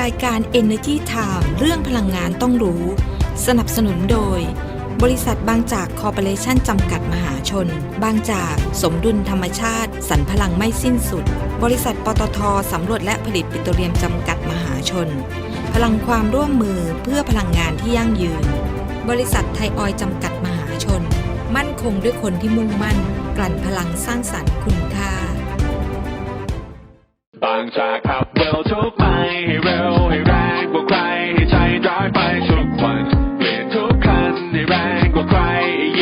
รายการ Energy Time เรื่องพลังงานต้องรู้ สนับสนุนโดย บริษัทบางจากคอร์ปอเรชั่นจำกัดมหาชน บางจากสมดุลธรรมชาติ สรรพลังไม่สิ้นสุด บริษัทปตทสำรวจและผลิตปิโตรเลียมจำกัดมหาชน พลังความร่วมมือเพื่อพลังงานที่ยั่งยืน บริษัทไทยออยจำกัดมหาชน มั่นคงด้วยคนที่มุ่งมั่น กลั่นพลังสร้างสรรค์คุณาบางจากขับเร็วทุกไปให้เร็วให้แรงกว่าใครให้ใจร้ายไปทุกวันเปลี่ยนทุกคันให้แรงกว่าใคร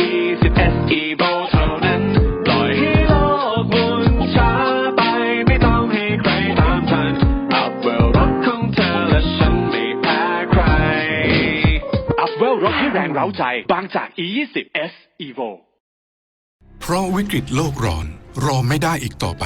20 SE v o เท่านั้นปล่อยให้โลกหมุนช้าไปไม่ต้องให้ใครตามทันอัพเวลรถของเธอและฉันไม่แพ้ใครอัพเวลรถให้แรงเร้าใจบางจาก E20 S Evo เพราะวิกฤตโลกร้อนรอไม่ได้อีกต่อไป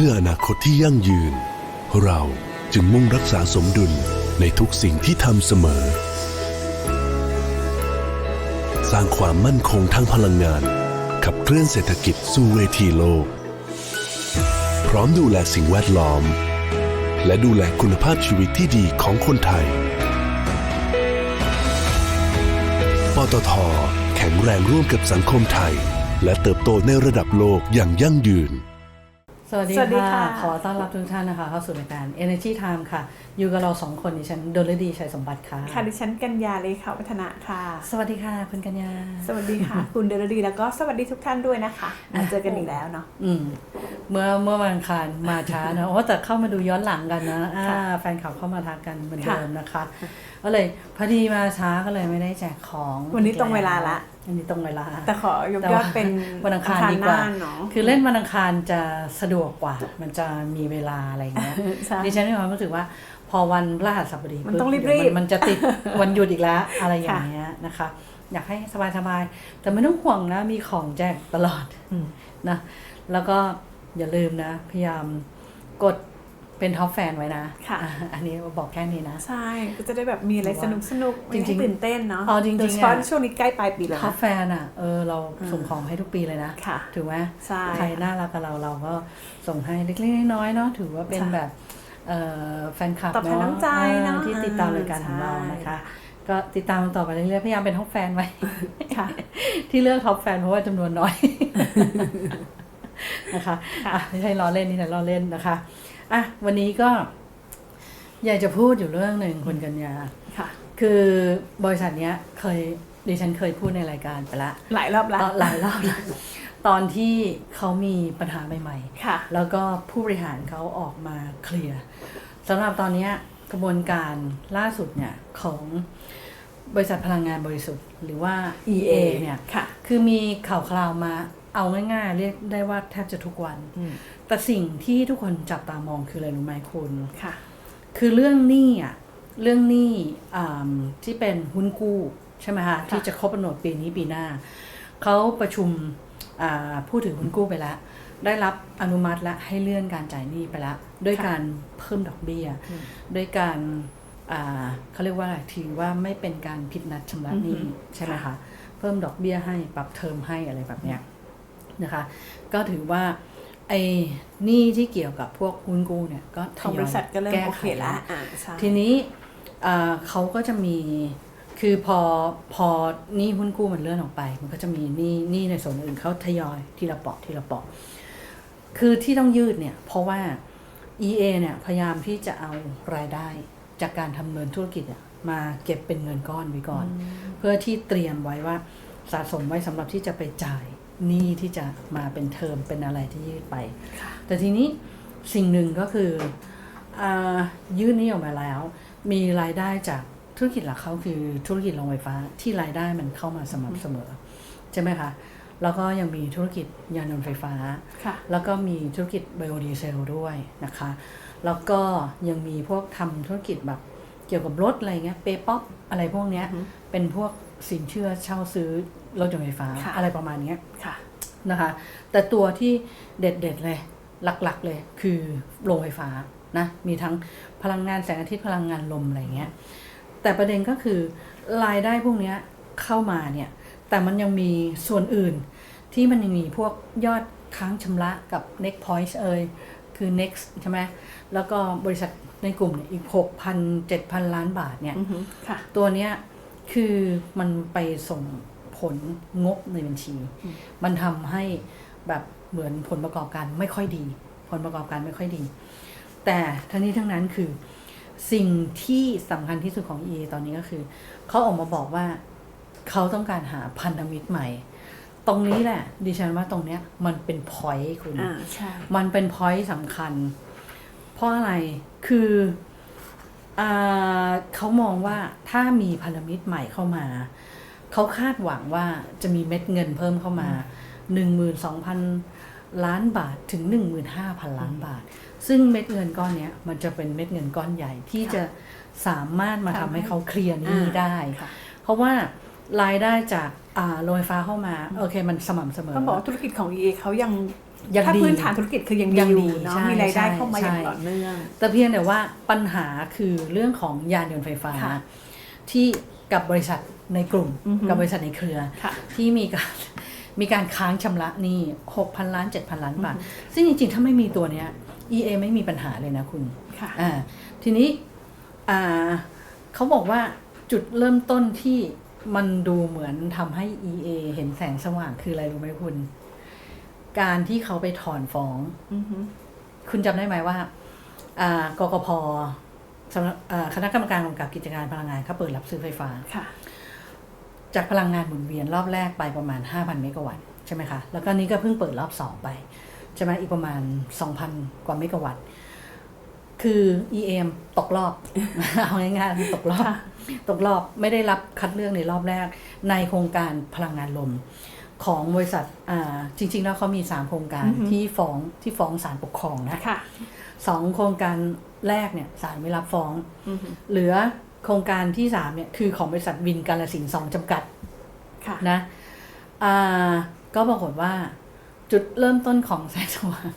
พื่ออนาคตที่ยั่งยืน เราจึงมุ่งรักษาสมดุลในทุกสิ่งที่ทำเสมอ สร้างความมั่นคงทางพลังงาน ขับเคลื่อนเศรษฐกิจสู่เวทีโลก พร้อมดูแลสิ่งแวดล้อม และดูแลคุณภาพชีวิตที่ดีของคนไทย ปตท แข็งแรงร่วมกับสังคมไทย และเติบโตในระดับโลกอย่างยั่งยืน สวัสดีสวัสดีค่ะ ค่ะ ขอต้อนรับทุกท่านนะคะเข้าสู่รายการ Energy Time ค่ะ อยู่กับเราสองคนดิฉันดลดีชัยสมบัติค่ะ ค่ะดิฉันกัญญาเลยค่ะวัฒนะค่ะ สวัสดีค่ะคุณกัญญา สวัสดีค่ะ คุณเดลดีแล้วก็สวัสดีทุกท่านด้วยนะคะมาเจอกันอีกแล้วเนาะ อืมเมื่อเมื่อวันอังคารมาช้านะ โอ้แต่เข้ามาดูย้อนหลังกันนะอ่าค่ะแฟนคลับเข้ามาทักกันเหมือนค่ะเดิมนะคะก็เลยพอดีมาช้าก็เลยไม่ได้แจกของวันนี้ตรงเวลาละวันนี้ตรงเวลา แต่ขอยกแต่ยอว่าดเป็นวันอังคารดีกว่าหน้เนาะคือเล่นวันอังคารจะสะดวกกว่า มันจะมีเวลาอะไรอย่างเงี้ยใช่ดิฉันมีความรู้สึกว่าพอวันพฤหัสบดีมันต้องปุ๊รีบๆเดี๋ยวมันจะติดวันหยุดอีกแล้วอะไรอย่างเงี้ยนะคะ อยากให้สบายๆแต่ไม่ต้องห่วงนะมีของแจกตลอดนะแล้วก็อย่าลืมนะ พยายามกด เป็นท็อปแฟนไว้นะค่ะอ่อันนี้บอกแค่นี้นะ ใช่ก็จะได้แบบมีอะไรสนุกสนุกจริงๆให้ตื่นเต้นเนาะอ๋อจริงๆโดยเฉพาะอะช่วงนี้ใกล้ปลายปีแล้วท็อปนะแฟนอะเออเราส่งของให้ทุกปีเลยนะค่ะถูกไหมใช่ใครน่ารักกับเราเราก็ส่งให้เล็กๆน้อยๆเนาะถือว่าเป็นใช่แบบเอ่อแฟนคลับตอบแทนเนาะน้ำใจเนอะอ่าที่ติดตามรายการของเรานะคะใช่ก็ติดตามต่อไปเรื่อยๆพยายามเป็นท็อปแฟนไว้ค่ะที่เลือกท็อปแฟนเพราะว่าจำนวนน้อยนะคะอะไม่ใช่ล้อเล่นนี่นะล้อเล่นนะคะ อะวันนี้ก็ อยากจะพูดอยู่เรื่องหนึ่งคุณกัญญาค่ะ คือบริษัทเนี้ยเคยดิฉันเคยพูดในรายการไปละหลายรอบแล้วตอนหลายรอบแล้วตอนที่เขามีปัญหาใหม่ค่ะๆแล้วก็ผู้บริหารเขาออกมาเคลียร์สำหรับตอนเนี้ยกระบวนการล่าสุดเนี่ยของบริษัทพลังงานบริสุทธิ์ หรือว่า EA เนี่ยค่ะคือมีข่าวคราวมาเอาง่ายๆ เรียกได้ว่าแทบจะทุกวัน แต่สิ่งที่ทุกคนจับตามองคืออะไรรู้ไหมคุณค่ะ คือเรื่องหนี้อะเรื่องหนี้อ่าที่เป็นหุ้นกู้ใช่ไหมคะที่จะครบกำหนดปีนี้ปีหน้าเขาประชุมอ่าผู้ถือหุ้นกู้ไปแล้ว ได้รับอนุมัติและให้เลื่อนการจ่ายหนี้ไปแล้วด้วยค่ะการเพิ่มดอกเบี้ยด้วยการอ่าเขาเรียกว่าอะไรถือว่าไม่เป็นการผิดนัดชำระหนี้ใช่ไหมคะเพิ่มดอกเบี้ยให้ปรับเทอมให้อะไรแบบเนี้ยนะคะ ก็ถือว่า ไอ้หนี้ที่เกี่ยวกับพวกหุ้นกู้เนี่ยก็ทของยบอยริษัทก็เริ่มแก้โอไขเคแล้วอ่าใช่ทีนี้อ่าเขาก็จะมีคือพอพอหนี้หุ้นกู้มันเลื่อนออกไป มันก็จะมีหนี้หนี้ในส่วนอื่นเขาทยอยทีละเปาะทีละเปาะคือที่ต้องยืดเนี่ยเพราะว่า EA เนี่ยพยายามที่จะเอารายได้จากการทำเนินธุรกิจอะมาเก็บเป็นเงินก้อนไว้ก่อน เพื่อที่เตรียมไว้ว่าสะสมไว้สำหรับที่จะไปจ่าย หนี้ที่จะมาเป็นเทอมเป็นอะไรที่ยืดไป แต่ทีนี้สิ่งหนึ่งก็คืออายื่นหนี้ออกมาแล้ว มีรายได้จากธุรกิจหลักเขาคือธุรกิจโรงไฟฟ้าที่รายได้มันเข้ามาสม่ำเสมอใช่ไหมคะแล้วก็ยังมีธุรกิจยานยนต์ไฟฟ้าค่ะแล้วก็มีธุรกิจไบโอดีเซลด้วยนะคะ แล้วก็ยังมีพวกทำธุรกิจแบบเกี่ยวกับรถอะไรเงี้ยเปป๊อปอะไรพวกเนี้ยเป็นพวกสินเชื่อเช่าซื้อ รถยนต์ไฟฟ้าค่ะ อะไรประมาณเนี้ยค่ะ นะคะ แต่ตัวที่เด็ดๆเลยหลักๆเลยคือโรงไฟฟ้านะมีทั้งพลังงานแสงอาทิตย์พลังงานลมอะไรเงี้ยแต่ประเด็นก็คือรายได้พวกเนี้ยเข้ามาเนี่ยแต่มันยังมีส่วนอื่น ที่มันยังมีพวกยอดค้างชำระกับ next point เอยคือ next ใช่ไหมแล้วก็บริษัทในกลุ่มเนี่ยอีก 6,000 7,000 ล้านบาทเนี่ย อือฮึค่ะ ตัวเนี้ยคือมันไปส่ง ผลงบในบัญชี มันทำให้แบบเหมือนผลประกอบการไม่ค่อยดี ผลประกอบการไม่ค่อยดี แต่ทั้งนี้ทั้งนั้นคือสิ่งที่สำคัญที่สุดของ EA ตอนนี้ก็คือ เขาออกมาบอกว่าเขาต้องการหาพันธมิตรใหม่ ตรงนี้แหละ ดิฉันว่าตรงเนี้ยมันเป็นพอยต์คุณอ่าใช่มันเป็นพอยต์สำคัญ เพราะอะไรคืออาเขามองว่าถ้ามีพันธมิตรใหม่เข้ามา เขาคาดหวังว่าจะมีเม็ดเงินเพิ่มเข้ามา 12,000 ล้านบาทถึง 15,000 ล้านบาท ซึ่งเม็ดเงินก้อนเนี้ยมันจะเป็นเม็ดเงินก้อนใหญ่ที่จะสามารถมาทำให้เขาเคลียร์หนี้ได้ค่ะเพราะว่ารายได้จากอ่าโรงไฟฟ้าเข้ามาโอเคมันสม่ำเสมอต้องบอกว่าธุรกิจของ EA เขายังยังถ้าดีพื้นฐานธุรกิจคือยังยัดีงอดียู่เนาะใช่มีรายได้ใช่เข้ามาอย่างใช่ต่อเนื่อง แต่เพียงแต่ว่าปัญหาคือเรื่องของยานยนต์ไฟฟ้าค่ะที่ กับบริษัทในกลุ่มกับบริษัทในเครือ ที่มีการมีการค้างชำระหนี้6,000ล้าน7,000ล้านบาท ซึ่งจริงๆ ถ้าไม่มีตัวเนี้ย EA ไม่มีปัญหาเลยนะคุณค่ะทีนี้เขาบอกว่าจุดเริ่มต้นที่มันดูเหมือนทำให้ EA เห็นแสงสว่างคืออะไรรู้ไหมคุณ การที่เขาไปถอนฟ้องอคุณจำได้ไหมว่าอ่ากกพ สำนักอ่าคณะกรรมการกำกับกิจการพลังงานเขาเปิดรับซื้อไฟฟ้าค่ะจากพลังงานหมุนเวียนรอบแรกไปประมาณ 5,000 เมกะวัตต์ใช่ไหมคะแล้วก็นี้ก็เพิ่งเปิดรอบ2ไปใช่ไหมอีกประมาณ 2,000 กว่าเมกะวัตต์คือ EM ตกรอบ เอาง่ายๆตกรอบค่ะตกรอบไม่ได้รับคัดเลือกในรอบแรก ในโครงการพลังงานลมของบริษัทอ่าจริง ๆ แล้วเขามี 3 โครงการอือฮึที่ฟ้องที่ฟ้องศาลปกครองนะค่ะ สองโครงการแรกเนี่ยศาลไม่รับฟ้องอือฮึเหลือโครงการที่สามเนี่ยคือของบริษัทวินกาลสินธุ์สองจำกัดค่ะนะอ่าก็ปรากฏว่าจุดเริ่มต้นของแสงสว่าง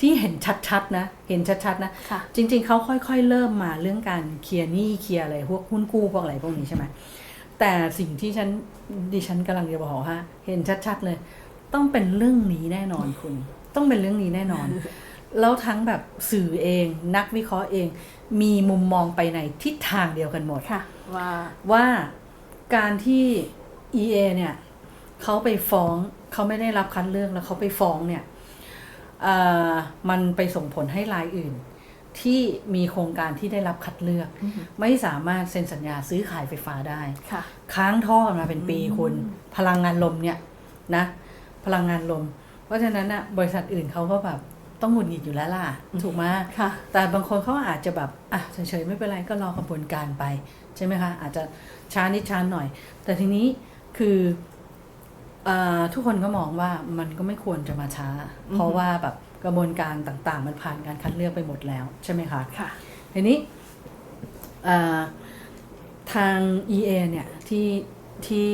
ที่เห็นชัดๆนะ เห็นชัดๆนะค่ะจริง ๆเขาค่อยๆ เริ่มมาเรื่องการเคลียร์หนี้เคลียร์อะไรพวกหุ้นกู้พวกอะไรพวกนี้ใช่ไหมแต่สิ่งที่ฉันดิฉันกำลังจะบอกว่าเห็นชัดๆเลย ต้องเป็นเรื่องนี้แน่นอนคุณ ต้องเป็นเรื่องนี้แน่นอน แล้วทั้งแบบสื่อเอง นักวิเคราะห์เอง มีมุมมองไปในทิศทางเดียวกันหมดค่ะว่าว่าการที่ EA เนี่ยเขาไปฟ้องเขาไม่ได้รับคัดเลือกแล้วเขาไปฟ้องเนี่ยเอ่อมันไปส่งผลให้รายอื่น ที่มีโครงการที่ได้รับคัดเลือก ไม่สามารถเซ็นสัญญาซื้อขายไฟฟ้าได้ค่ะค้างท่อกันมาเป็นปีคุณพลังงานลมเนี่ยนะ พลังงานลม เพราะฉะนั้นนะบริษัทอื่นเขาก็แบบ ต้องหงุดหงิดอยู่แล้วล่ะ ถูกไหมค่ะแต่บางคนเขาอาจจะแบบอะเฉยๆไม่เป็นไรก็รอกระบวนการไป ใช่ไหมคะ อาจจะช้านิดช้าหน่อย แต่ทีนี้คืออาทุกคนก็มองว่ามันก็ไม่ควรจะมาช้า เพราะว่าแบบกระบวนการต่างๆ มันผ่านการคัดเลือกไปหมดแล้วใช่ไหมคะค่ะทีนี้อ่าทาง EA เนี่ยที่ที่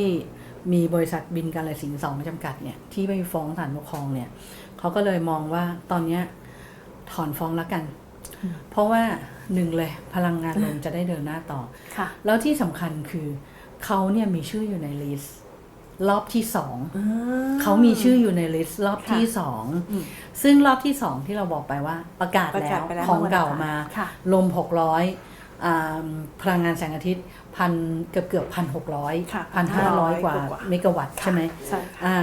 มีบริษัทบินการสินธุ์สองจำกัดเนี่ยที่ไปฟ้องศาลปกครองเนี่ย เขาก็เลยมองว่าตอนเนี้ยถอนฟ้องแล้วกัน เพราะว่าหนึ่งเลยพลังงานลมจะได้เดินหน้าต่อค่ะแล้วที่สำคัญคือเขาเนี่ยมีชื่ออยู่ในลิสต์รอบที่สองเขามีชื่ออยู่ในลิสต์รอบที่ค่ะสองอืมซึ่งรอบที่สองที่เราบอกไปว่าประกาศประแล้กาศวไปแล้วของเมื่อวันเก่าอังคารมาค่ะลมหกร้อยพลังงานแสงอาทิตย์พันเกือบเกือบพันหกร้อยค่ะพันห้าร้อย1,500กว่ากว่าเมกะวัตต์ใช่ไหมใช่ค่ะอ่า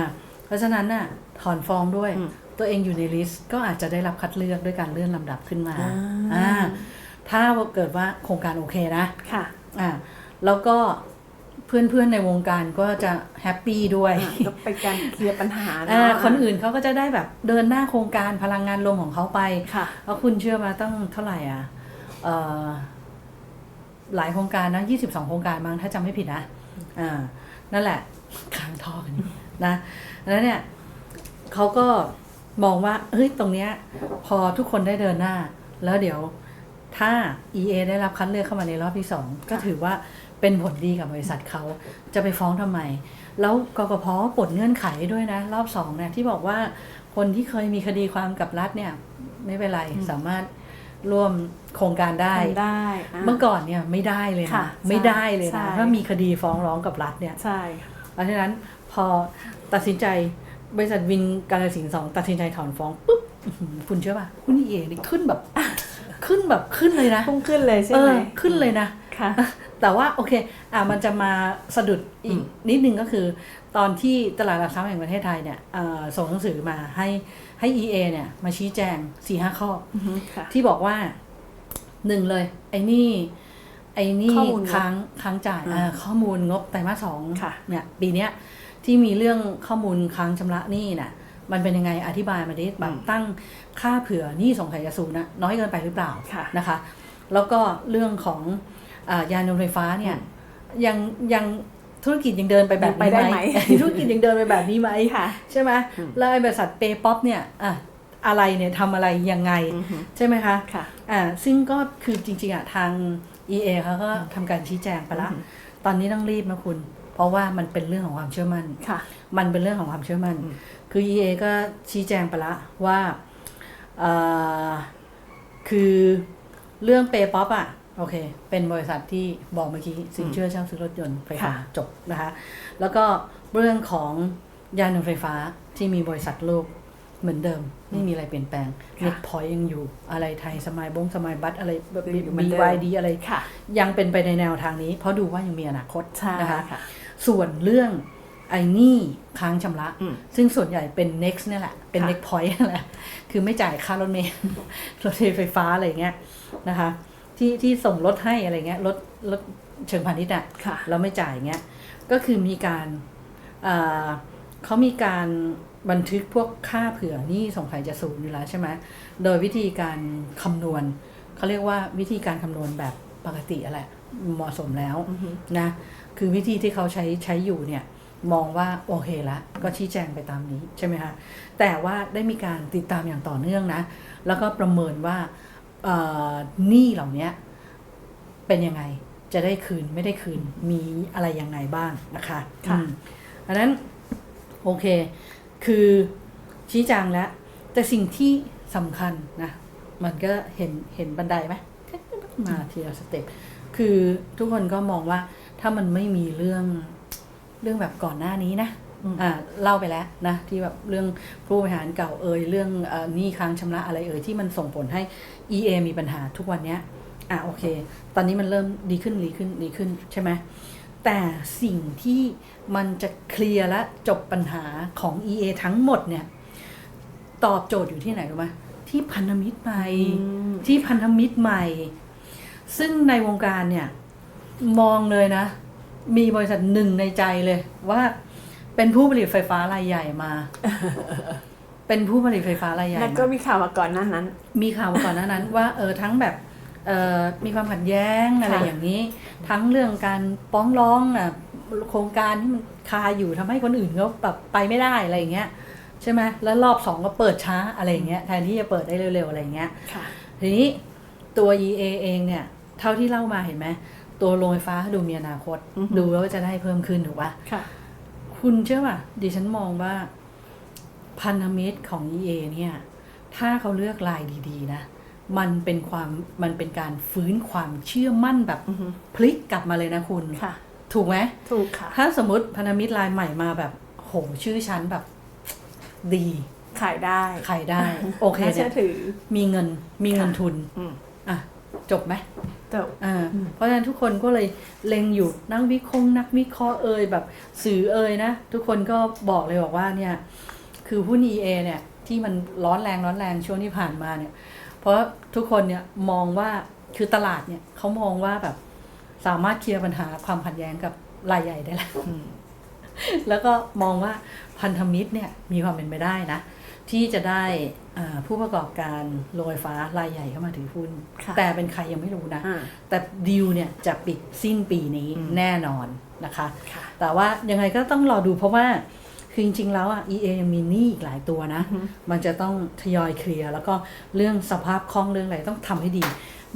เพราะฉะนั้นน่ะถอนฟ้องด้วยอืม ตัวเองอยู่ในลิสต์ก็อาจจะได้รับคัดเลือกด้วยการเลื่อนลำดับขึ้นมาอ่าอ่าถ้าเกิดว่าโครงการโอเคนะค่ะอ่าแล้วก็เพื่อนๆในวงการก็จะแฮปปี้ด้วยก็เป็นการเคลียร์ปัญหาเนอ่าอะคนอื่นเขาก็จะได้แบบเดินหน้าโครงการพลังงานลมของเขาไปค่ะแล้วคุณเชื่อมาตั้งเท่าไหร่อะเอ่อหลายโครงการนะยี่สิบสองโครงการมั้งถ้าจำไม่ผิดนะอ่านั่นแหละค้างท่อกันอยู่นะแล้วเนี่ยเขาก็ มองว่าเฮ้ยตรงเนี้ยพอทุกคนได้เดินหน้า แล้วเดี๋ยวถ้า EA ได้รับคัดเลือกเข้ามาในรอบที่สองก็ถือว่าเป็นผลดีกับบริษัทเขาจะไปฟ้องทำไม แล้วกกพปลดเงื่อนไขด้วยนะ รอบสองเนี่ยที่บอกว่าคนที่เคยมีคดีความกับรัฐเนี่ยไม่เป็นไรสามารถร่วมโครงการได้ทำได้อะเมื่อก่อนเนี่ยไม่ได้เลยค่ะนะไม่ได้เลยใช่นะถ้ามีคดีฟ้องร้องกับรัฐเนี่ยใช่เพราะฉะนั้นพอตัดสินใจ บริษัทวินการสินสองตัดสินใจถอนฟ้องปุ๊บอื้อหือคุณเชื่อป่ะหุ้นเอนี่ขึ้นแบบ ขึ้นแบบขึ้นเลยนะพุ่งขึ้นเลยใช่เอไหมอขึ้นเลยนะค่ะ แต่ว่าโอเค อะมันจะมาสะดุดอีกนิดนึงก็คือ ตอนที่ตลาดหลักทรัพย์แห่งประเทศไทยเนี่ยเอ่อส่งหนังสือมาให้ให้ EA เนี่ย มาชี้แจงสี่ห้าข้ออือฮึค่ะที่บอกว่าหนึ่งเลย ไอ้นี่ไอ้นี่ข้อมูลงบค้างค้างจ่ายอืมเอ่อข้อมูลงบไตรมาสสองค่ะเนี่ยปีเนี้ย ที่มีเรื่องข้อมูลค้างชำระหนี้น่ะมันเป็นยังไงอธิบายมาดิแบบตั้งค่าเผื่อหนี้สงสัยจะสูงนะน้อยเกินไปหรือเปล่าค่ะนะคะ แล้วก็เรื่องของอายานยนต์ไฟฟ้าเนี่ยยังยังธุรกิจยังเดินไปแบบยังไปนี้ได้ไหไหมมธุรกิจยังเดินไปแบบนี้ไหมค่ะใช่ไหมแล้วไอ้บริษัทเปย์ป๊อปเนี่ยอะอะไรเนี่ยทำอะไรยังไงอือฮึใช่ไหมคะค่ะอ่าซึ่งก็คือจริงๆอะทาง EA เขาก็ทำการชี้แจงไปละ ตอนนี้ต้องรีบนะคุณ เพราะว่ามันเป็นเรื่องของความเชื่อมั่นค่ะมันเป็นเรื่องของความเชื่อมั่น คือ EA ก็ชี้แจงไปละว่าเอ่อคือเรื่องเปย์ป๊อปอะโอเค เป็นบริษัทที่บอกเมื่อกี้สินเชื่อเช่าซื้อรถยนต์ไฟฟ้าค่ะจบนะคะ แล้วก็เรื่องของยานยนต์ไฟฟ้าที่มีบริษัทลูกเหมือนเดิม ไม่มีอะไรเปลี่ยนแปลงเน็ตพอยยังอยู่อะไรไทยสมัยบงสมัยบัตอะไรแบบยังอยู่เหมือนเดิม BYD อะไรค่ะยังเป็นไปในแนวทางนี้ เพราะดูว่ายังมีอนาคตใช่นะคะค่ะ ส่วนเรื่องไอ้หนี่ค้างชำระอืมซึ่งส่วนใหญ่เป็น next เนี่ยแหละ เป็นค่ะ next point นั่นแหละ คือไม่จ่ายค่ารถเมล์รถเมล์ไฟฟ้าอะไรเงี้ยนะคะ ที่ที่ส่งรถให้อะไรเงี้ยรถรถเชิงพาณิชย์อะค่ะเราไม่จ่ายเงี้ย ก็คือมีการเอ่อเขามีการบันทึกพวกค่าเผื่อหนี่สงสัยจะสูงอยู่แล้วใช่ไหมโดยวิธีการคำนวณเขาเรียกว่าวิธีการคำนวณแบบปกติอะไรเหมาะสมแล้วนะ คือวิธีที่เขาใช้ใช้อยู่เนี่ยมองว่าโอเคละก็ชี้แจงไปตามนี้ใช่ไหมคะแต่ว่าได้มีการติดตามอย่างต่อเนื่องนะ แล้วก็ประเมินว่าเอ่อหนี้เหล่านี้เป็นยังไงจะได้คืนไม่ได้คืนมีอะไรยังไงบ้างนะคะค่ะอืมอันนั้นโอเค คือชี้แจงแล้ว แต่สิ่งที่สำคัญนะ มันก็เห็นเห็นบันไดไหมมาทีละสเต็ปคือทุกคนก็มองว่า ถ้ามันไม่มีเรื่องเรื่องแบบก่อนหน้านี้นะอ่าเล่าไปแล้วนะที่แบบเรื่องผู้บริหารเก่าเอ่ยเรื่องเออหนี้ค้างชำระอะไรเอ่ยที่มันส่งผลให้ EA มีปัญหาทุกวันเนี้ยอะโอเค ตอนนี้มันเริ่มดีขึ้นดีขึ้นดีขึ้นใช่ไหมแต่สิ่งที่มันจะเคลียร์และจบปัญหาของ EA ทั้งหมดเนี่ย ตอบโจทย์อยู่ที่ไหนรู้ไหมที่พันธมิตรใหม่ที่พันธมิตรใหม่ ซึ่งในวงการเนี่ย มองเลยนะ มีบริษัทหนึ่งในใจเลยว่าเป็นผู้ผลิตไฟฟ้ารายใหญ่มา เป็นผู้ผลิตไฟฟ้ารายใหญ่แล้วมาก็มีข่าวมาก่อนหน้านั้น มีข่าวมาก่อนหน้านั้น ว่าเออทั้งแบบเออมีความขัดแย้งอะไรค่ะอย่างนี้ ทั้งเรื่องการป้องร้องอะโครงการที่มันคาอยู่ทำให้คนอื่นเขาแบบไปไม่ได้อะไรอย่างเงี้ยใช่ไหมแล้วรอบสองก็เปิดช้าอะไรอย่างเงี้ยแทนที่จะเปิดได้เร็วๆอะไรอย่างเงี้ยค่ะทีนี้ตัว EA เองเนี่ย เท่าที่เล่ามาเห็นไหม ตัวโรงไฟฟ้าดูมีอนาคตอือฮึดูแล้วว่าจะได้เพิ่มขึ้นถูกปะค่ะ คุณเชื่อป่ะดิฉันมองว่าพันธมิตรของ EA เนี่ย ถ้าเขาเลือกลายดีๆ นะ มันเป็นความมันเป็นการฟื้นความเชื่อมั่นแบบอือฮึพลิกกลับมาเลยนะคุณค่ะถูกไหมถูกค่ะ ถ้าสมมติพันธมิตรรายใหม่มาแบบ โหชื่อฉันแบบ ดี ขายได้ใครได้ โอเคน่าเนี่เชื่อยถือมีเงินมีเงินค่ะทุนอืมอะ จบไหมจบอ่าเพราะฉะนั้นทุกคนก็เลยเล็งอยู่นักวิเคราะห์นักวิเคราะห์เอ่ยแบบสื่อเอ่ยนะ ทุกคนก็บอกเลยบอกว่าเนี่ยคือหุ้น EA เนี่ยที่มันร้อนแรงร้อนแรงช่วงที่ผ่านมาเนี่ย เพราะทุกคนเนี่ยมองว่าคือตลาดเนี่ยเขามองว่าแบบสามารถเคลียร์ปัญหาความขัดแย้งกับรายใหญ่ได้แล้วแล้วก็มองว่าพันธมิตรเนี่ยมีความเป็นไปได้นะ ที่จะได้อ่าผู้ประกอบการโรงไฟฟ้ารายใหญ่เข้ามาถือหุ้นค่ะแต่เป็นใครยังไม่รู้นะอ่าแต่ดีลเนี่ยจะปิดสิ้นปีนี้แน่นอนนะคะค่ะแต่ว่ายังไงก็ต้องรอดูเพราะว่าคือจริงๆแล้วอะ EA ยังมีหนี้อีกหลายตัวนะ มันจะต้องทยอยเคลียร์ แล้วก็เรื่องสภาพคล่องเรื่องอะไรต้องทำให้ดี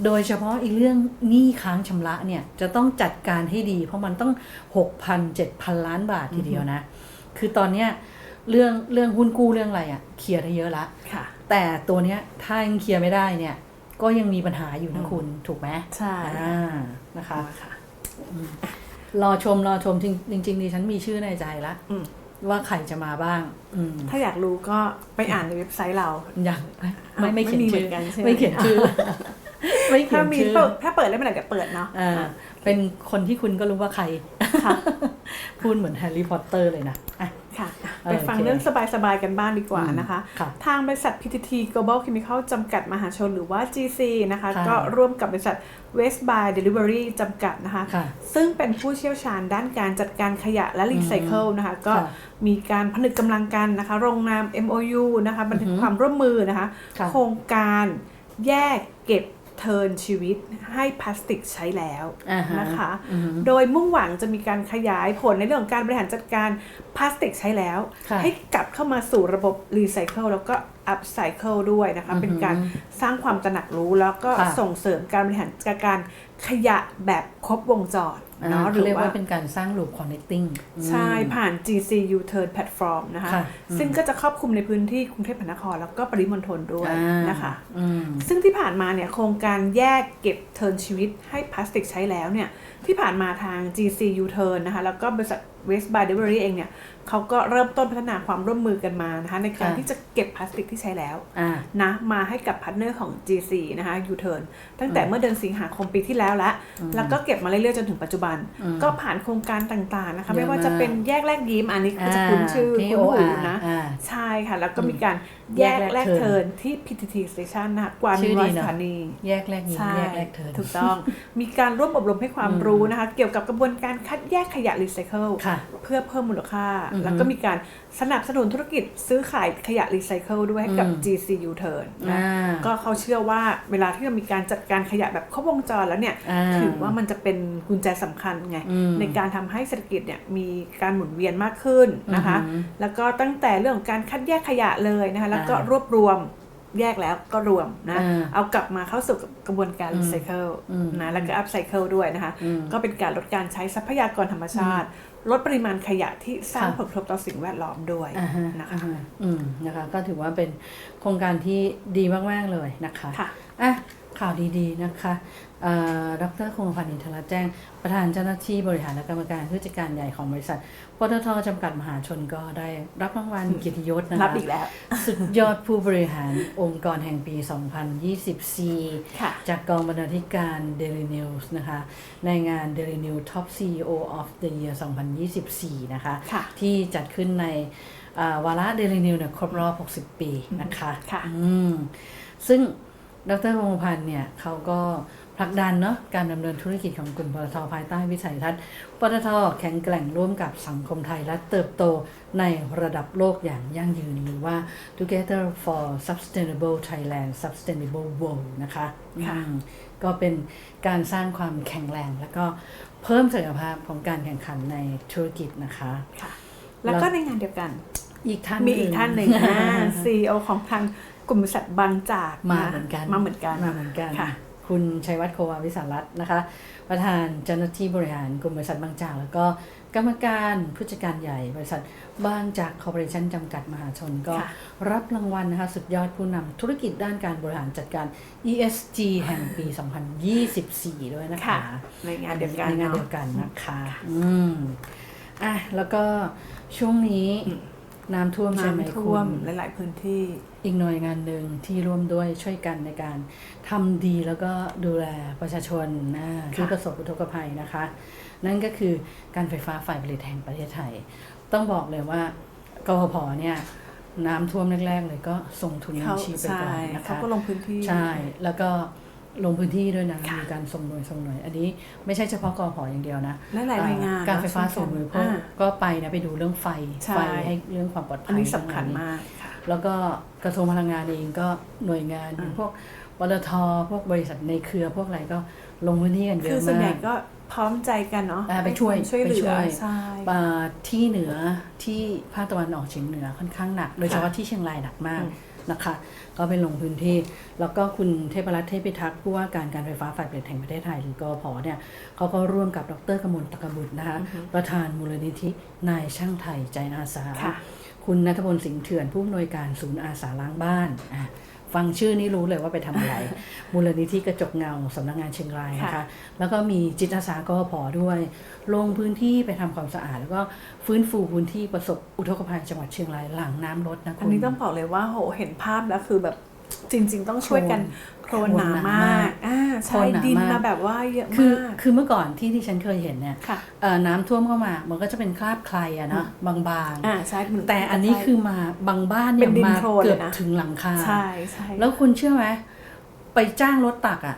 โดยเฉพาะอีกเรื่องหนี้ค้างชำระเนี่ยจะต้องจัดการให้ดี เพราะมันต้อง 6,000 7,000 ล้านบาททีเดียวนะ คือตอนเนี้ย เรื่องเรื่องหุ้นกู้เรื่องอะไรอะเคลียร์ได้เยอะละค่ะ แต่ตัวเนี้ยถ้ายังเคลียร์ไม่ได้เนี่ย ก็ยังมีปัญหาอยู่นะคุณถูกไหมใช่อ่านะคะค่ะรอชมรอชมจริงจริงๆดิฉันมีชื่อในใจละอืมว่าใครจะมาบ้าง อืมถ้าอยากรู้ก็ไปอ่านในเว็บไซต์เรายังไม่ไม่เขียนไม่มีเหมืชื่ออนกันใช่ไหมไม่เขียนชื่อไม่เขีถ้ายนมีชื่อเปิดถ้าเปิดได้เมื่อไหร่เดี๋ยวเปิดเนาะอ่าเป็นคนที่คุณก็รู้ว่าใครค่ะพูดเหมือนแฮร์รี่พอตเตอร์เลยนะอะ ค่ะโอเคไปฟังเรื่องสบายๆกันบ้างดีกว่านะคะค่ะทางบริษัท PTT Global Chemical จำกัดมหาชนหรือว่า GC นะคะค่ะก็ร่วมกับบริษัท West by Delivery จำกัดนะคะค่ะซึ่งเป็นผู้เชี่ยวชาญด้านการจัดการขยะและรีไซเคิลนะคะ ก็ค่ะมีการผนึกกำลังกันนะคะลงนาม MOU นะคะบันทึกความร่วมมือนะคะค่ะโครงการแยกเก็บ เทิร์นชีวิตให้พลาสติกใช้แล้วอ่าฮะนะคะอือฮึโดยมุ่งหวังจะมีการขยายผลในเรื่องของการบริหารจัดการพลาสติกใช้แล้วค่ะให้กลับเข้ามาสู่ระบบรีไซเคิลแล้วก็ อัพไซเคิลด้วยนะคะอือฮึเป็นการสร้างความตระหนักรู้แล้วก็ค่ะส่งเสริมการบริหารจัดการขยะแบบครบวงจรอ่าเนาะหเขารือเรียกว่าว่าเป็นการสร้าง loop connecting ใช่อืมผ่าน GC U-turn platform นะคะค่ะซึ่งก็จะครอบคลุมในพื้นที่กรุงเทพมหานครแล้วก็ปริมณฑลด้วยอ่านะคะอืมซึ่งที่ผ่านมาเนี่ยโครงการแยกเก็บเทิร์นชีวิตให้พลาสติกใช้แล้วเนี่ยที่ผ่านมาทาง GC U-turn นะคะแล้วก็บริษัท West by Delivery เองเนี่ย เขาก็เริ่มต้นพัฒนาความร่วมมือกันมานะคะในการค่ะที่จะเก็บพลาสติกที่ใช้แล้วอ่านะมาให้กับพาร์ทเนอร์ของ GC นะคะ U-turn ตั้งแต่เมื่อเดือนสิงหาคมปีที่แล้วละแล้วก็เก็บมาเรื่อยๆจนถึงปัจจุบันอืมก็ผ่านโครงการต่างๆนะคะเยอะไม่ว่าจะมากเป็นแยกแลกยิ้มอันนี้ก็จะคุ้นชื่อที่คุ้นหู OR นะอ่าใช่ค่ะแล้วก็มีการ แยกแยกแลแลกกเทิเทิร์ร์นนที่ PTT Station นะคะกว่าชื่อ100ดีสเนอะถานี แยกแรกยิ้มใช่แยกแรกเทิร์นถูกต้อง มีการร่วมอบรมให้ความรู้นะคะ เกี่ยวกับกระบวนการคัดแยกขยะรีไซเคิลค่ะเพื่อเพิ่มมูลค่าอือฮึแล้วก็มีการสนับสนุนธุรกิจซื้อขายขยะรีไซเคิลด้วยให้กับอืม GCU Turn นะอ่าก็เขาเชื่อว่าเวลาที่เรามีการจัดการขยะแบบครบวงจรแล้วเนี่ยอ่าถือว่ามันจะเป็นกุญแจสำคัญไงอืมในการทำให้เศรษฐกิจเนี่ยมีการหมุนเวียนมากขึ้นนะคะอือหือแล้วก็ตั้งแต่เรื่องของการคัดแยกขยะเลยนะคะแล้วก็อ่ารวบรวมแยกแล้วก็รวมนะอ่าเอากลับมาเข้าสู่กระบวนการรีไซเคิลอืมนะแล้วก็อัพไซเคิลด้วยนะคะอืมก็เป็นการลดการใช้ทรัพยากรธรรมชาติ ลดปริมาณขยะที่สร้างค่ะผลกระทบต่อสิ่งแวดล้อมด้วยอ่าฮะนะคะอ่าฮะอืมนะคะ ก็ถือว่าเป็นโครงการที่ดีมาก ๆ เลยนะคะค่ะอะข่าวดี ๆ นะคะเอ่อ ดรคงพันธ์อินทรแจ้ง ประธานเจ้าหน้าที่บริหารและกรรมการผู้จัดการใหญ่ของบริษัทปตทจำกัดมหาชนก็ได้รับรางวัลเกียรติยศนะคะรับอีกแล้ว สุดยอดผู้บริหารองค์กรแห่งปี 2024ค่ะจากกองบรรณาธิการ Daily News นะคะ ในงาน Daily News Top CEO of the Year 2024 นะคะค่ะที่จัดขึ้นในอ่าวาระ Daily News เนี่ยครบรอบ 60 ปีนะคะค่ะอืมซึ่งดรพงษ์พันธ์เนี่ยเขาก็ ผลักดันเนาะการดำเนินธุรกิจของกลุ่มปตทภายใต้วิสัยทัศน์ปตทแข็งแกร่งร่วมกับสังคมไทยและเติบโตในระดับโลกอย่างยั่งยืนหรือว่า Together for Sustainable Thailand Sustainable World นะคะค่ะอืมก็เป็นการสร้างความแข็งแรงแล้วก็เพิ่มศักยภาพของการแข่งขันในธุรกิจนะคะค่ะแล้วก็ในงานเดียวกันอีกท่านมีอีกท่านหนึ่งอ่า CEO ของทางกลุ่มบริษัทบางจากมาะเหมือนกันมาเหมือนกันมาเหมือนกันค่ะ คุณชัยวัฒน์โควาวิสารัตน์นะคะ ประธานเจ้าหน้าที่บริหารกลุ่มบริษัทบางจาก แล้วก็กรรมการผู้จัดการใหญ่บริษัทบางจากคอร์ปอเรชั่นจำกัดมหาชนก็ค่ะรับรางวัลนะคะสุดยอดผู้นำธุรกิจด้านการบริหารจัดการ ESG แห่งปี 2024 ด้วยนะคะค่ะในงานเดียวกันในงานเนาะเดียวกันนะคะ อืมอะแล้วก็ช่วงนี้ น้ำท่วมใช่ไหมน้ำคุท่วมณหลาย ๆ พื้นที่ อีกหน่วยงานหนึ่งที่ร่วมด้วยช่วยกันในการทำดีแล้วก็ดูแลประชาชนนะที่ประสบอุทกภัยนะคะ นั่นก็คือการไฟฟ้าฝ่ายผลิตแห่งประเทศไทย ต้องบอกเลยว่ากพพเนี่ยน้ำท่วมแรก ๆ เลยก็ส่งทุนเขาน้ำชีพไปใช่ก่อนนะเขาคะก็ลงพื้นที่ใช่แล้วก็ ลงพื้นที่ด้วยนะค่ะมีการส่งหน่วยส่งหน่วยอันนี้ไม่ใช่เฉพาะกพอย่างเดียวนะและหลายหน่วยงานการไฟฟ้าเนอะส่วนบริโภคอ่าก็ไปนะไปดูเรื่องไฟใช่ไฟให้เรื่องความปลอดภัยอันนี้สำคัญตรงมากค่ะแล้วก็กระทรวงพลังงานเองก็หน่วยงานอย่างพวกปตทพวกบริษัทในเครือพวกอะไรก็ลงพื้นที่กันเยคืออะส่วนใหมาญ่กก็พร้อมใจกันเนาะอ่าไปช่วยให้ความช่วยเหลืไปช่อวยใช่อ่าที่เหนือที่ภาคตะวันออกเฉียงเหนือค่อนข้างหนัก โดยเฉพาะค่ะที่เชียงรายหนักมากอืม นะคะก็ไปลงพื้นที่ แล้วก็คุณเทพรัตน์เทพิทักษ์ผู้ว่าการการไฟฟ้าฝ่ายผลิตแห่งประเทศไทยหรือกอพเนี่ยเขาก็ร่วมกับดรกมลตะกบุตรนะคะประธานมูลนิธินายช่างไทยใจอาสาค่ะคุณนัทพลสิงห์เถื่อนผู้อำนวยการศูนย์อาสาล้างบ้านอะ ฟังชื่อนี้รู้เลยว่าไปทำอะไร มูลนิธิกระจกเงาสำนักงานเชียงรายนะคะค่ะแล้วก็มีจิตอาสากพด้วย ลงพื้นที่ไปทำความสะอาด แล้วก็ฟื้นฟูพื้นที่ประสบอุทกภัยจังหวัดเชียงรายหลังน้ำลดนะคุณ อันนี้ต้องบอกเลยว่าโหเห็นภาพแล้วคือแบบจริง ๆ ต้องช่วยกัน โครนหนามากอ่าโคลใช่นหนามากดินมาแบบว่าเยอะคือมากคือเมื่อก่อนที่ที่ฉันเคยเห็นเนี่ยค่ะเอ่อน้ำท่วมเข้ามา มันก็จะเป็นคราบใครอะเนาะบางๆอ่าใช่เหมืแต่อันนี้คือมาบางบ้านเนี่เป็ยนดินมาโคลนเกือบเลยนะถึงหลังคาใช่ใช่แล้วคุณเชื่อไหมไปจ้างรถตักอะ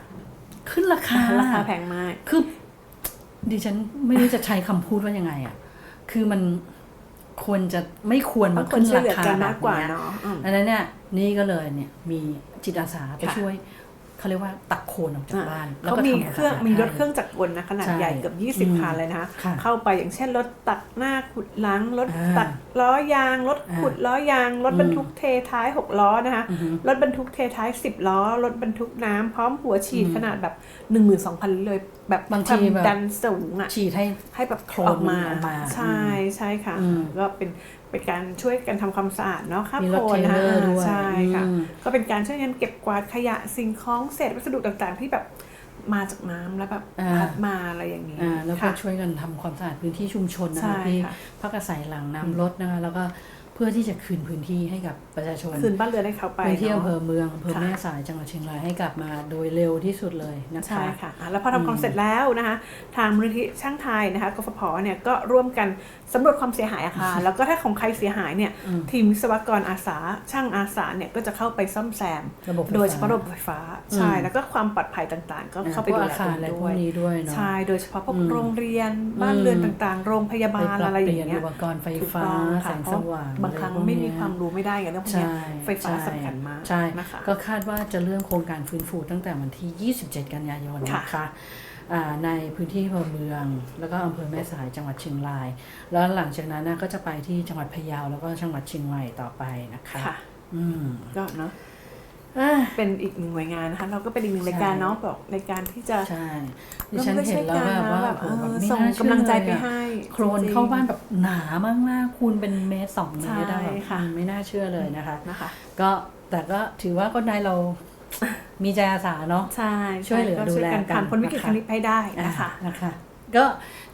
ขึ้นราคาราคาแพงมากคือดิฉันไม่รู้จะใช้คำพูดว่ายังไงอะคือมัน ควรจะไม่ควรบามางคนขึ้นช่วยราเหลือคากันแบมากบกว่าเนี้ยเนาะอืมอันนั้นเนี่ยนี่ก็เลยเนี่ยมีจิตอาสาไปค่ะช่วย เขาเรียกว่าตักโคลนออกจากบ้านแล้วเขาก็มีทำวาเครื่องสะาดมีรถให้เครื่องจักรกลนะขนาดใช่ใหญ่เกือบอืม20คันเลยนะคะค่ะเข้าไปอย่างเช่นรถตักหน้าขุดหลังรถอ่าตักล้อยางรถอ่าขุดล้อยาง รถบรรทุกเทท้าย 6 ล้อนะคะอือฮึรถบรรทุกเทท้าย 10 ล้อ รถบรรทุกน้ำพร้อมหัวฉีดอืมขนาดแบบ 12,000 เลยแบบบางควาทีมแบบดันสูงอะฉีดให้ให้แบบโคลนออกมาออกมาใช่ใช่ค่ะอืมก็เป็น เป็นการช่วยกันทำความสะอาดเนาะครับมีโครถลนนะเทรลเลอร์คะด้วยใช่ค่ะอืมก็เป็นการช่วยกันเก็บกวาดขยะสิ่งของเศษวัสดุต่างๆ ที่แบบมาจากน้ำแล้วแบบอ่าพัดมาอะไรอย่างนี้อ่าแล้วก็ค่ะช่วยกันทำความสะอาดพื้นที่ชุมชนนะใช่คะที่ค่ะพักอาศัยหลังน้ำลดนะคะแล้วก็เพื่อที่จะคืนพื้นที่ให้กับประชาชน คืนบ้านเรือนให้เขาไปพื้นที่เนาะอำเภอเมืองอำเภอค่ะแม่สายจังหวัดเชียงรายให้กลับมาโดยเร็วที่สุดเลยนะคะใช่ค่ะอะ แล้วพอทำความเสร็จแล้วนะคะ ทางมูลนิธิช่างไทยนะคะกฟผเนี่ยก็ร่วมกันสำรวจความเสียหายอาคารแล้วก็ถ้าของใครเสียหายเนี่ยอืมทีมวิศวกรอาสาช่างอาสาเนี่ยก็จะเข้าไปซ่อมแซมระบบไฟฟ้าโดยเฉพาะระบบไฟฟ้าใช่อืมแล้วก็ความปลอดภัยต่างๆ ก็เข้าไปพวดูกแลอาคารอะไรด้พววกยนี้ด้วยเนาะใช่โดยเฉพาะพวกอืมโรงเรียนบ้านเรือนต่างๆ โรงพยาไปบาลปรับอะไรอเปลี่ยย่านงเงี้อุยปกรณ์ไฟถูกฟ้าต้องแสค่ะงเพสราะว่างบางครั้งอะพกไม่มีเนี้ยความรู้ไม่ได้กันเรื่องพวกเนี้ใช่ยไฟฟ้าใช่สำคัญมากใช่นะคะก็คาดว่าจะเริ่มโครงการฟื้นฟูตั้งแต่วันที่ 27 กันยายนค่ะนะคะอ่าในพื้นที่อำเภอเมือง แล้วก็อำเภอแม่สายจังหวัดเชียงราย แล้วหลังจากนั้นนะก็จะไปที่จังหวัดพะเยาแล้วก็จังหวัดเชียงใหม่ต่อไปนะคะค่ะอืมก็เนาะอะ เป็นอีกหนึ่งหน่วยงานนะคะ เราก็เป็นอีกหนึ่งรายการเนาะบอกในการที่จะใช่ดิร่วมฉันด้วยเห็ช่วนยแล้วกันแบบนะว่าแบบโอ้โหเออแบบไม่ส่งน่าเชื่กำลังใจอไปเลยอะให้ โครนจริงๆเข้าบ้านแบบหนามากๆคูณเป็นเมตรสองเมตรได้ใช่แบบค่ะอืมไม่น่าเชื่อเลยนะคะนะคะ ก็แต่ก็ถือว่าคนไทยเรามีใจอาสาเนาะใช่ช่วยเหลือก็ดูแลช่วยกันกันผ่านพ้นวิกฤตนะคะครั้งนี้ไปได้นะคะอ่านะคะ ก็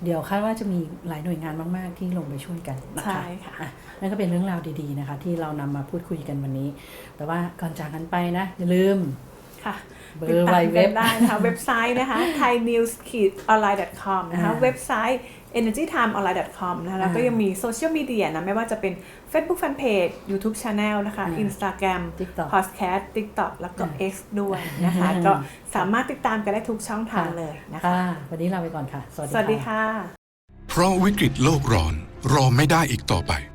เดี๋ยวคาดว่าจะมีหลายหน่วยงานมาก ๆ ที่ลงไปช่วยกันนะคะใช่ค่ะอ่นั่นก็เป็นเรื่องราวดีๆนะคะ ที่เรานำมาพูดคุยกันวันนี้ แต่ว่าก่อนจากกันไปนะ อย่าลืมค่ะเบอร์ติดตามไวเว็บกันได้นะคะเว็บไซต์นะคะ thainews-online.com นะคะอ่าเว็บไซต์ energytimeonline.com นะคะแล้วก็อ่ายัยังมีโซเชียลมีเดียนะ ไม่ว่าจะเป็น Facebook Fanpage YouTube Channel นะคะอ่า Instagram TikTok Podcast TikTok แล้วก็อ่า X ด้วยนะคะอ่าก็สามารถติดตามกันได้ทุกช่องทางเลยนะคะค่ะวันนี้ลาไปก่อนค่ะสวัสดีสวัสดีค่ะ เพราะวิกฤตโลกร้อนรอไม่ได้อีกต่อไป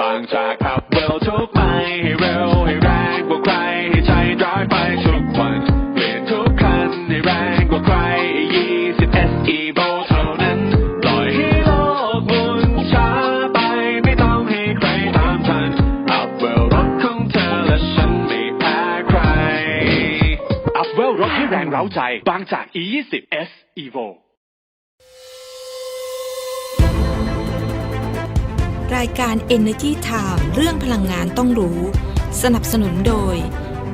บางจากขับเร็วทุกไปให้เร็วให้แรงกว่าใครให้ใจร้ายไปทุกวันเปลี่ยนทุกคันให้แรงกว่าใคร20 SE v o เท่านั้นปล่อยให้โลกหมุนช้าไปไม่ต้องให้ใครตามทันอัพเวลรถของเธอและฉันไม่แพ้ใครอัพเวลรถให้แรงเร้าใจ บางจาก E20 S Evo รายการ Energy Time เรื่องพลังงานต้องรู้ สนับสนุนโดย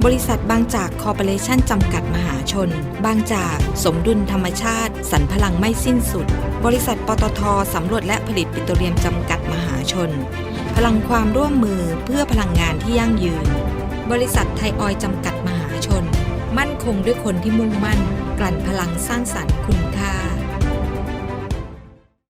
บริษัทบางจากคอร์ปอเรชันจำกัดมหาชน บางจากสมดุลธรรมชาติ สรรพลังไม่สิ้นสุด บริษัทปตทสำรวจและผลิตปิโตรเลียมจำกัดมหาชน พลังความร่วมมือเพื่อพลังงานที่ยั่งยืน บริษัทไทยออยจำกัดมหาชน มั่นคงด้วยคนที่มุ่งมั่น กลั่นพลังสร้างสรรค์คุณค่า